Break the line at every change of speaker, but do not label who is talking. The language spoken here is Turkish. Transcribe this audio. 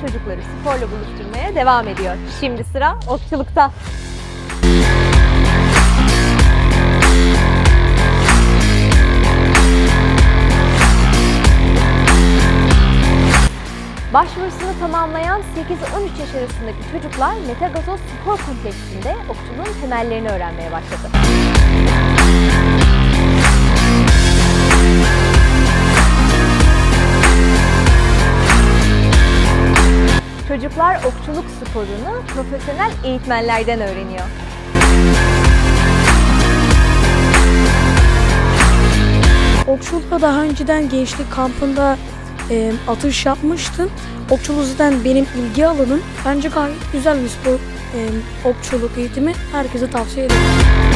çocukları sporla buluşturmaya devam ediyor. Şimdi sıra okçulukta. Başvurusunu tamamlayan 8-13 yaş arasındaki çocuklar Metagazoz Spor Kompleksinde okçuluğun temellerini öğrenmeye başladı. Çocuklar okçuluk sporunu profesyonel eğitmenlerden öğreniyor.
Okçulukla daha önceden gençlik kampında e, atış yapmıştım. Okçuluk zaten benim ilgi alanım. Bence gayet güzel bir spor. E, okçuluk eğitimi herkese tavsiye ederim.